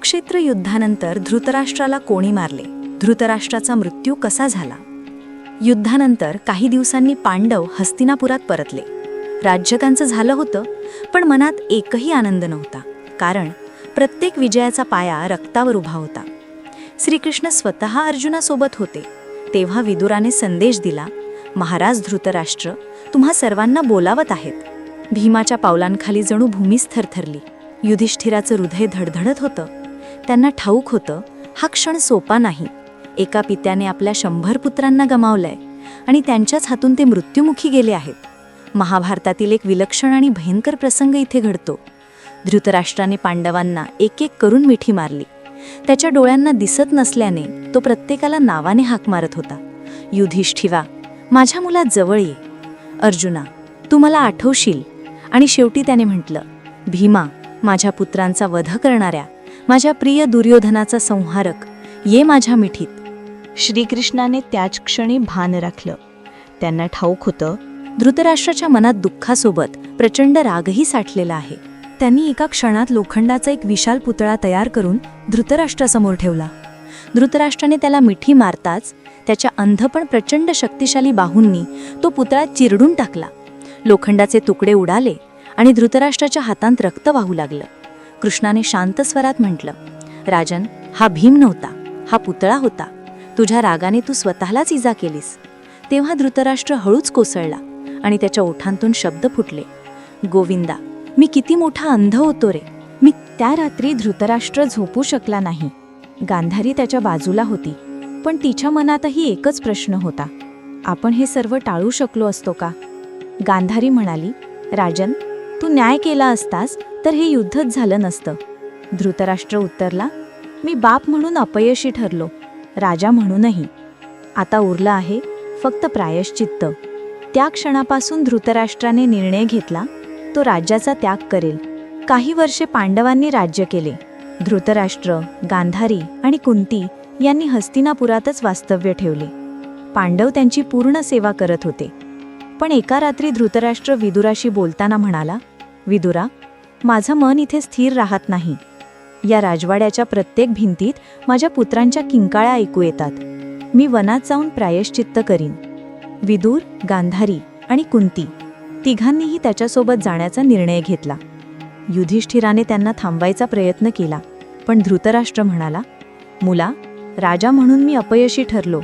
कुरुक्षेत्र युद्धानंतर धृतराष्ट्राला कोणी मारले? धृतराष्ट्राचा मृत्यू कसा झाला? युद्धानंतर काही दिवसांनी पांडव हस्तिनापुरात परतले. राज्यकांचं झालं होतं पण मनात एकही आनंद नव्हता. कारण प्रत्येक विजयाचा पाया रक्तावर उभा होता. श्रीकृष्ण स्वतः अर्जुनासोबत होते. तेव्हा विदुराने संदेश दिला महाराज धृतराष्ट्र तुम्हा सर्वांना बोलावत आहेत. भीमाच्या पावलांखाली जणू भूमीच थरथरली युधिष्ठिराचं हृदय धडधडत होतं. त्यांना ठाऊक होतं हा क्षण सोपा नाही. एका पित्याने आपल्या शंभर पुत्रांना गमावलंय आणि त्यांच्याच हातून ते मृत्युमुखी गेले आहेत. महाभारतातील एक विलक्षण आणि भयंकर प्रसंग इथे घडतो. धृतराष्ट्राने पांडवांना एक एक करून मिठी मारली. त्याच्या डोळ्यांना दिसत नसल्याने तो प्रत्येकाला नावाने हाक मारत होता. युधिष्ठिवा माझ्या मुलात जवळ ये. अर्जुना तू मला आठवशील. आणि शेवटी त्याने म्हटलं भीमा माझ्या पुत्रांचा वध करणाऱ्या माझ्या प्रिय दुर्योधनाचा संहारक ये माझ्या मिठीत. श्रीकृष्णाने त्याच क्षणी भान राखलं. त्यांना ठाऊक होतं धृतराष्ट्राच्या मनात दुःखासोबत प्रचंड रागही साठलेला आहे. त्यांनी एका क्षणात लोखंडाचा एक विशाल पुतळा तयार करून धृतराष्ट्रासमोर ठेवला. धृतराष्ट्राने त्याला मिठी मारताच त्याच्या अंध पण प्रचंड शक्तिशाली बाहूंनी तो पुतळा चिरडून टाकला. लोखंडाचे तुकडे उडाले आणि धृतराष्ट्राच्या हातांत रक्त वाहू लागलं. कृष्णाने शांत स्वरात म्हटलं राजन हा भीम नव्हता हा पुतळा होता. तुझ्या रागाने तू स्वतःलाच इजा केलीस. तेव्हा धृतराष्ट्र हळूच कोसळला आणि त्याच्या ओठांतून शब्द फुटले गोविंदा मी किती मोठा अंध होतो रे. मी त्या रात्री धृतराष्ट्र झोपू शकला नाही. गांधारी त्याच्या बाजूला होती पण तिच्या मनातही एकच प्रश्न होता आपण हे सर्व टाळू शकलो असतो का? गांधारी म्हणाली राजन न्याय केला असतास तर हे युद्धच झालं नसतं. धृतराष्ट्र उत्तरला मी बाप म्हणून अपयशी ठरलो राजा म्हणूनही. आता उरलं आहे फक्त प्रायश्चित्त. त्या क्षणापासून धृतराष्ट्राने निर्णय घेतला तो राज्याचा त्याग करेल. काही वर्षे पांडवांनी राज्य केले. धृतराष्ट्र गांधारी आणि कुंती यांनी हस्तिनापुरातच वास्तव्य ठेवले. पांडव त्यांची पूर्ण सेवा करत होते. पण एका रात्री धृतराष्ट्र विदुराशी बोलताना म्हणाला विदुरा माझं मन इथे स्थिर राहत नाही. या राजवाड्याच्या प्रत्येक भिंतीत माझ्या पुत्रांच्या किंकाळ्या ऐकू येतात. मी वनात जाऊन प्रायश्चित्त करीन. विदूर गांधारी आणि कुंती तिघांनीही त्याच्यासोबत जाण्याचा निर्णय घेतला. युधिष्ठिराने त्यांना थांबवायचा प्रयत्न केला पण धृतराष्ट्र म्हणाला मुला राजा म्हणून मी अपयशी ठरलो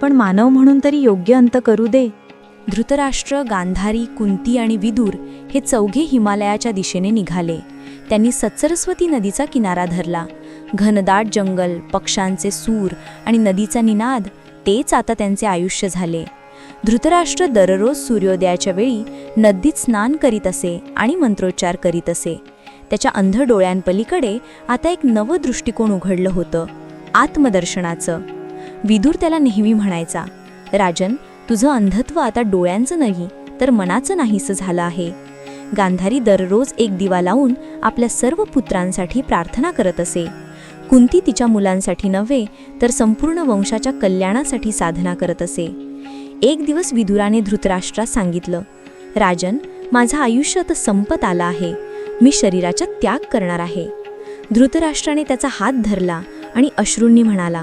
पण मानव म्हणून तरी योग्य अंत करू दे. धृतराष्ट्र गांधारी कुंती आणि विदूर हे चौघे हिमालयाच्या दिशेने निघाले. त्यांनी सत्सरस्वती नदीचा किनारा धरला. घनदाट जंगल पक्ष्यांचे सूर आणि नदीचा निनाद तेच आता त्यांचे आयुष्य झाले. धृतराष्ट्र दररोज सूर्योदयाच्या वेळी नदीत स्नान करीत असे आणि मंत्रोच्चार करीत असे. त्याच्या अंध डोळ्यांपलीकडे आता एक नवं दृष्टिकोन उघडलं होतं आत्मदर्शनाचं. विदूर त्याला नेहमी म्हणायचा राजन तुझं अंधत्व आता डोळ्यांचं नाही तर मनाचं नाहीसं झालं आहे. गांधारी दररोज एक दिवा लावून आपल्या सर्व पुत्रांसाठी प्रार्थना करत असे. कुंती तिच्या मुलांसाठी नव्हे तर संपूर्ण वंशाच्या कल्याणासाठी साधना करत असे. एक दिवस विदुराने धृतराष्ट्रास सांगितलं राजन माझं आयुष्य आता संपत आलं आहे. मी शरीराचा त्याग करणार आहे. धृतराष्ट्राने त्याचा हात धरला आणि अश्रूंनी म्हणाला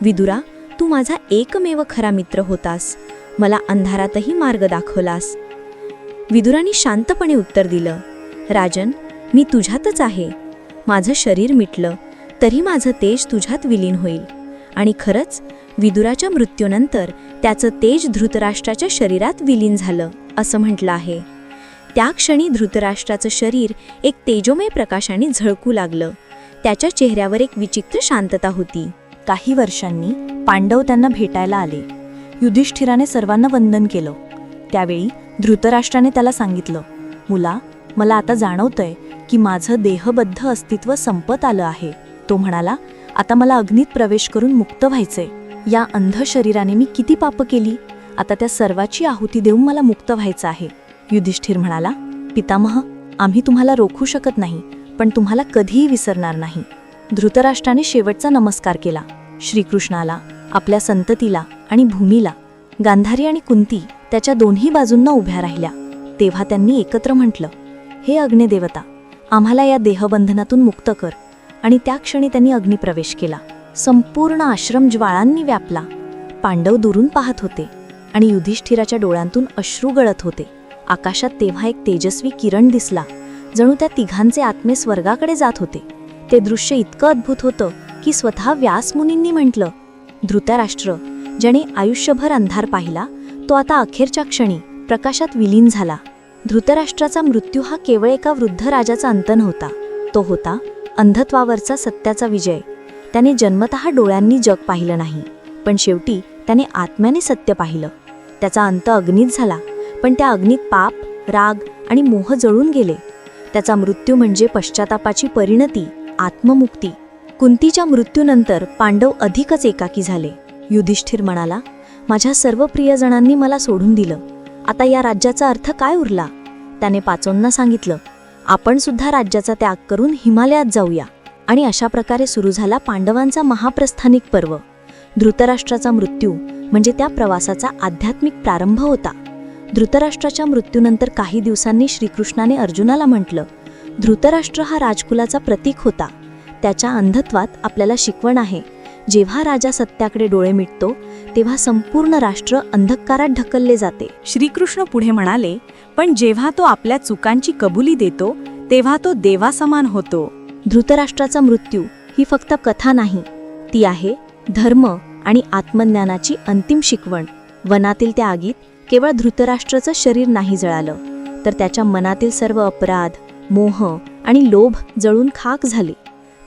विदुरा तू माझा एकमेव खरा मित्र होतास. मला अंधारातही मार्ग दाखवलास. विदुराने शांतपणे उत्तर दिलं राजन मी तुझ्यातच आहे. माझं शरीर मिटलं तरी माझं तेज तुझ्यात विलीन होईल. आणि खरंच विदुराच्या मृत्यूनंतर त्याचं तेज धृतराष्ट्राच्या शरीरात विलीन झालं असं म्हटलं आहे. त्या क्षणी धृतराष्ट्राचं शरीर एक तेजोमय प्रकाशाने झळकू लागलं. त्याच्या चेहऱ्यावर एक विचित्र शांतता होती. काही वर्षांनी पांडव त्यांना भेटायला आले. युधिष्ठिराने सर्वांना वंदन केलं. त्यावेळी धृतराष्ट्राने त्याला सांगितलं मुला मला आता जाणवतंय की माझं देहबद्ध अस्तित्व संपत आलं आहे. तो म्हणाला आता मला अग्नीत प्रवेश करून मुक्त व्हायचंय. या अंध शरीराने मी किती पापं केली? आता त्या सर्वाची आहुती देऊन मला मुक्त व्हायचं आहे. युधिष्ठिर म्हणाला पितामह आम्ही तुम्हाला रोखू शकत नाही पण तुम्हाला कधीही विसरणार नाही. धृतराष्ट्राने शेवटचा नमस्कार केला. श्रीकृष्णाला आपल्या संततीला आणि भूमीला गांधारी आणि कुंती त्याच्या दोन्ही बाजूंना उभ्या राहिल्या. तेव्हा त्यांनी एकत्र म्हटलं हे अग्निदेवता आम्हाला या देहबंधनातून मुक्त कर. आणि त्या क्षणी त्यांनी अग्निप्रवेश केला. संपूर्ण आश्रम ज्वाळांनी व्यापला. पांडव दुरून पाहत होते आणि युधिष्ठिराच्या डोळ्यांतून अश्रू गळत होते. आकाशात तेव्हा एक तेजस्वी किरण दिसला जणू त्या तिघांचे आत्मे स्वर्गाकडे जात होते. ते दृश्य इतकं अद्भुत होतं की स्वतः व्यासमुनींनी म्हटलं धृतराष्ट्र ज्याने आयुष्यभर अंधार पाहिला तो आता अखेरच्या क्षणी प्रकाशात विलीन झाला. धृतराष्ट्राचा मृत्यू हा केवळ एका वृद्ध राजाचा अंत नव्हता तो होता अंधत्वावरचा सत्याचा विजय. त्याने जन्मतः डोळ्यांनी जग पाहिलं नाही पण शेवटी त्याने आत्म्याने सत्य पाहिलं. त्याचा अंत अग्नीत झाला पण त्या अग्नीत पाप राग आणि मोह जळून गेले. त्याचा मृत्यू म्हणजे पश्चातापाची परिणती आत्ममुक्ती. कुंतीच्या मृत्यूनंतर पांडव अधिकच एकाकी झाले. युधिष्ठिर म्हणाला माझ्या सर्व प्रियजणांनी मला सोडून दिलं. आता या राज्याचा अर्थ काय उरला? त्याने पाचोंना सांगितलं आपण सुद्धा राज्याचा त्याग करून हिमालयात जाऊया. आणि अशा प्रकारे सुरू झाला पांडवांचा महाप्रस्थानिक पर्व. धृतराष्ट्राचा मृत्यू म्हणजे त्या प्रवासाचा आध्यात्मिक प्रारंभ होता. धृतराष्ट्राच्या मृत्यूनंतर काही दिवसांनी श्रीकृष्णाने अर्जुनाला म्हटलं धृतराष्ट्र हा राजकुलाचा प्रतीक होता. त्याच्या अंधत्वात आपल्याला शिकवण आहे. जेव्हा राजा सत्याकडे डोळे मिटतो तेव्हा संपूर्ण राष्ट्र अंधकारात ढकलले जाते. श्रीकृष्ण पुढे म्हणाले पण जेव्हा तो आपल्या चुकांची कबुली देतो तेव्हा तो देवासमान होतो. धृतराष्ट्राचा मृत्यू ही फक्त कथा नाही. ती आहे धर्म आणि आत्मज्ञानाची अंतिम शिकवण. वनातील त्या आगीत केवळ धृतराष्ट्राचं शरीर नाही जळालं. तर त्याच्या मनातील सर्व अपराध मोह आणि लोभ जळून खाक झाले.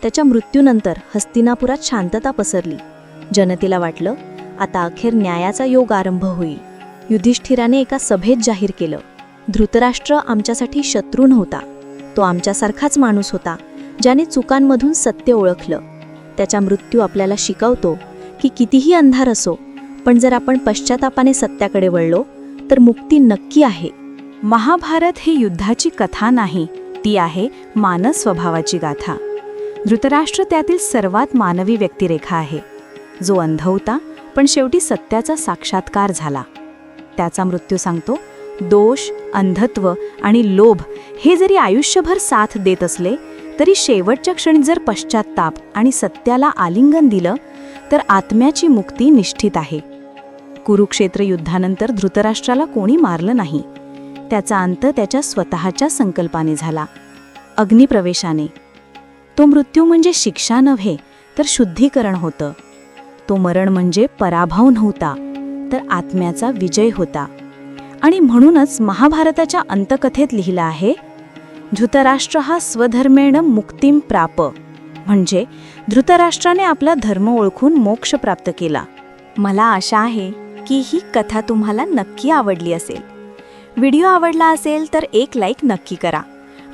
त्याच्या मृत्यूनंतर हस्तिनापुरात शांतता पसरली. जनतेला वाटलं आता अखेर न्यायाचा योग आरंभ होईल. युधिष्ठिराने एका सभेत जाहीर केलं. धृतराष्ट्र आमच्यासाठी शत्रू नव्हता. तो आमच्यासारखाच माणूस होता ज्याने चुकांमधून सत्य ओळखलं. त्याचा मृत्यू आपल्याला शिकवतो की कितीही अंधार असो पण जर आपण पश्चातापाने सत्याकडे वळलो तर मुक्ती नक्की आहे. महाभारत हे युद्धाची कथा नाही ती आहे मानस स्वभावाची गाथा. धृतराष्ट्र त्यातील सर्वात मानवी व्यक्तिरेखा आहे. जो अंध होता पण शेवटी सत्याचा साक्षात्कार झाला. त्याचा मृत्यू सांगतो दोष अंधत्व आणि लोभ हे जरी आयुष्यभर साथ देत असले तरी शेवटच्या क्षणी जर पश्चाताप आणि सत्याला आलिंगन दिलं तर आत्म्याची मुक्ती निश्चित आहे. कुरुक्षेत्र युद्धानंतर धृतराष्ट्राला कोणी मारलं नाही. त्याचा अंत त्याच्या स्वतःच्या संकल्पाने झाला. अग्निप्रवेशाने. तो मृत्यू म्हणजे शिक्षा नव्हे तर शुद्धीकरण होतं. तो मरण म्हणजे पराभव नव्हता तर आत्म्याचा विजय होता. आणि म्हणूनच महाभारताच्या अंतकथेत लिहिलं आहे धृतराष्ट्र हा स्वधर्मेण मुक्तीम प्राप. म्हणजे धृतराष्ट्राने आपला धर्म ओळखून मोक्ष प्राप्त केला. मला आशा आहे की ही कथा तुम्हाला नक्की आवडली असेल. व्हिडिओ आवडला असेल तर एक लाईक नक्की करा.